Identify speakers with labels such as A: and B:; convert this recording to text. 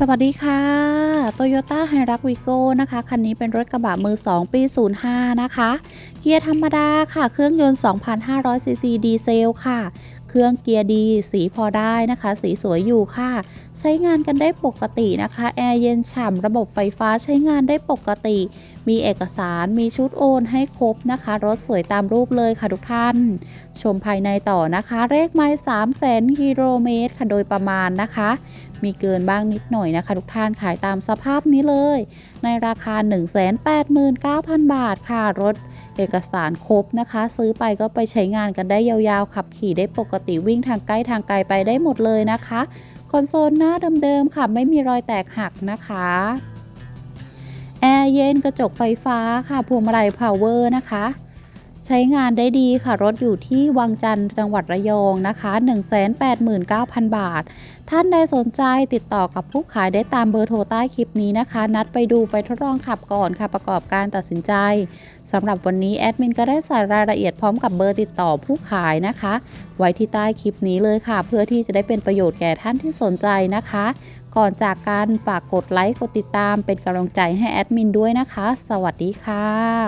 A: สวัสดีค่ะ Toyota h i r u x Vigo นะคะ คันนี้เป็นรถกระบะมือ 2 ปี 05 นะคะ เกียร์ธรรมดาค่ะ เครื่องยนต์ 2,500ซีซีดีเซลค่ะ เครื่องเกียร์ดี สีพอได้นะคะ สีสวยอยู่ค่ะ ใช้งานกันได้ปกตินะคะ แอร์เย็นฉ่ำระบบไฟฟ้าใช้งานได้ปกติ มีเอกสารมีชุดโอนให้ครบนะคะ รถสวยตามรูปเลยค่ะทุกท่าน ชมภายในต่อนะคะ เลขไม้3แสนกิโลเมตรค่ะโดยประมาณนะคะมีเกินบ้างนิดหน่อยนะคะ ทุกท่านขายตามสภาพนี้เลย ในราคา 189,000 บาทค่ะ รถ เอกสารครบนะคะ ซื้อไปก็ไปใช้งานกันได้ยาวๆ ขับขี่ได้ปกติวิ่งทางใกล้ทางไกลไปได้หมดเลยนะคะ คอนโซลหน้าเดิมๆค่ะ ไม่มีรอยแตกหักนะคะแอร์เย็นกระจกไฟฟ้าค่ะพวงมาลัยพาวเวอร์นะคะ ใช้งานได้ดีค่ะ รถอยู่ที่วังจันทร์จังหวัดระยองนะคะ 189,000 บาท ท่านใดสนใจติดต่อกับผู้ขายได้ตามเบอร์โทรใต้คลิปนี้นะคะ นัดไปดูไปทดลองขับก่อนค่ะประกอบการตัดสินใจสำหรับวันนี้แอดมินก็ได้ใส่รายละเอียดพร้อมกับเบอร์ติดต่อผู้ขายนะคะ ไว้ที่ใต้คลิปนี้เลยค่ะ เพื่อที่จะได้เป็นประโยชน์แก่ท่านที่สนใจนะคะ ก่อนจากการฝากกดไลค์กดติดตามเป็นกำลังใจให้แอดมินด้วยนะคะ สวัสดีค่ะ